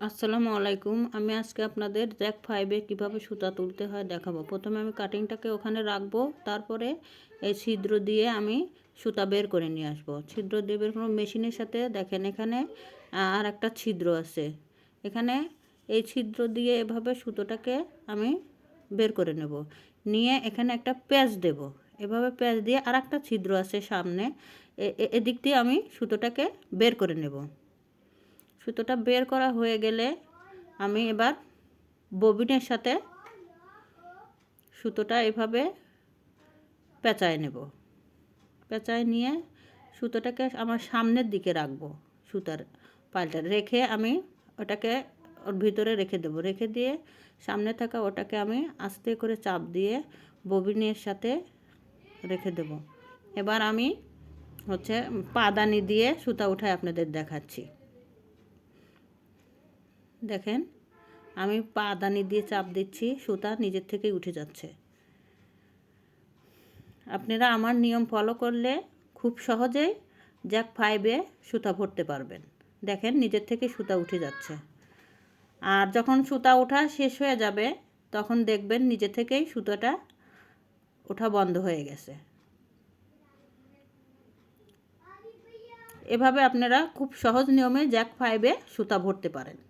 আসসালামু আলাইকুম। আমি আজকে আপনাদের জ্যাক ফাইভে কীভাবে সুতা তুলতে হয় দেখাবো। প্রথমে আমি কাটিংটাকে ওখানে রাখব, তারপরে এই ছিদ্র দিয়ে আমি সুতা বের করে নিয়ে আসব। ছিদ্র দিয়ে বের করব মেশিনের সাথে। দেখেন এখানে আর একটা ছিদ্র আছে। এখানে এই ছিদ্র দিয়ে এভাবে সুতোটাকে আমি বের করে নেব। নিয়ে এখানে একটা প্যাচ দেব। এভাবে প্যাচ দিয়ে আর একটা ছিদ্র আছে সামনে। এদিক দিয়ে আমি সুতোটাকে বের করে নেব। সুতোটা বের করা হয়ে গেলে আমি এবার ববিনের সাথে সুতোটা এভাবে পেঁচায় নেব। পেঁচায় নিয়ে সুতোটাকে আমার সামনের দিকে রাখব সুতার পাল্টা। রেখে আমি ওটাকে ওর ভিতরে রেখে দেবো। রেখে দিয়ে সামনে থাকা ওটাকে আমি আস্তে করে চাপ দিয়ে ববিনের সাথে রেখে দেব। এবার আমি হচ্ছে পাদানি দিয়ে সুতা উঠায় আপনাদের দেখাচ্ছি। দেখেন, আমি পা দানি দিয়ে চাপ দিচ্ছি, সুতা নিজের থেকেই উঠে যাচ্ছে। আপনারা আমার নিয়ম ফলো করলে খুব সহজেই জ্যাক ফাইভে সুতা ভরতে পারবেন। দেখেন, নিজের থেকে সুতা উঠে যাচ্ছে। আর যখন সুতা ওঠা শেষ হয়ে যাবে, তখন দেখবেন নিজে থেকেই সুতোটা ওঠা বন্ধ হয়ে গেছে। এভাবে আপনারা খুব সহজ নিয়মে জ্যাক ফাইভে সুতা ভরতে পারেন।